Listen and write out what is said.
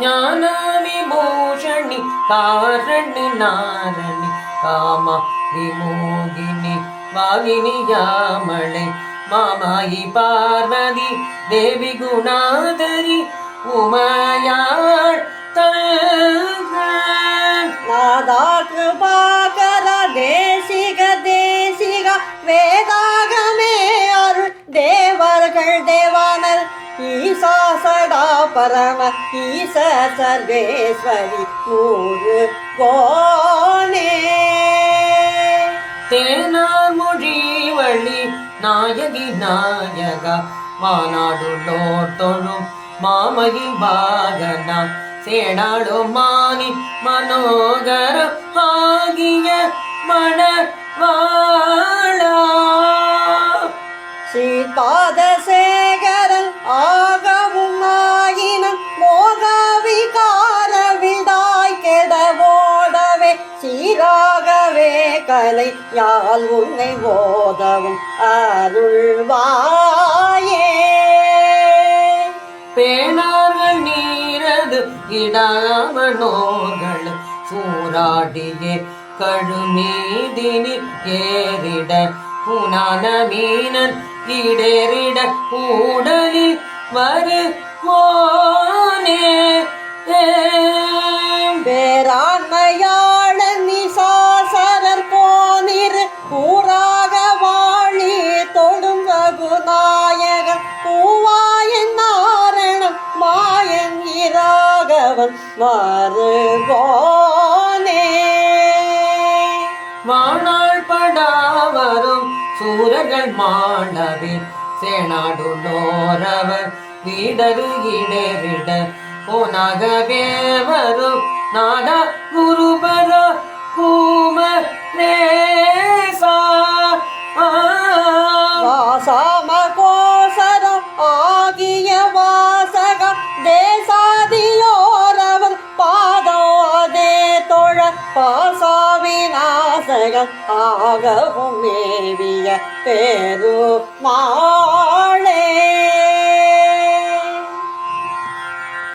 ஞான விபூஷணி காரணி நாரணி காமா விமோகினி வாகினி யாமளை மாமாயி பார்வதி தேவி குணாதரி உமையாள் தங்கள் நாதா கிருபாகர பரம ஈச சர்வேஸ்வரி நூறு கோனே. தேனார் மொழி வழி நாயகி நாயகா மாநாடுள்ளோர் தொழும் மாமயில் வாகனா சேனாடும் மானி மனோகர ஆகிய மணவாளா. ஸ்ரீபாதசேகரன் கலை யால் உன்னை ஓதவும் அருள்வாயே. பேணார்கள் நீரது இடாமனோர்கள் சூராடியே கழுமீதினில் ஏறிட புனான மீனன் இடேறிட கூடலில் வரு வருவோனே இராகவன் வருகோனே வாணாள் படாவரும் சூரர்கள் மாளவே சேனாடுள்ளோரவர் வீடரு இடரிட போனாகவே வரும். நாடா குருபர கூ பாசாவிநாசகம் ஆகவும் மேவிய பேரு மா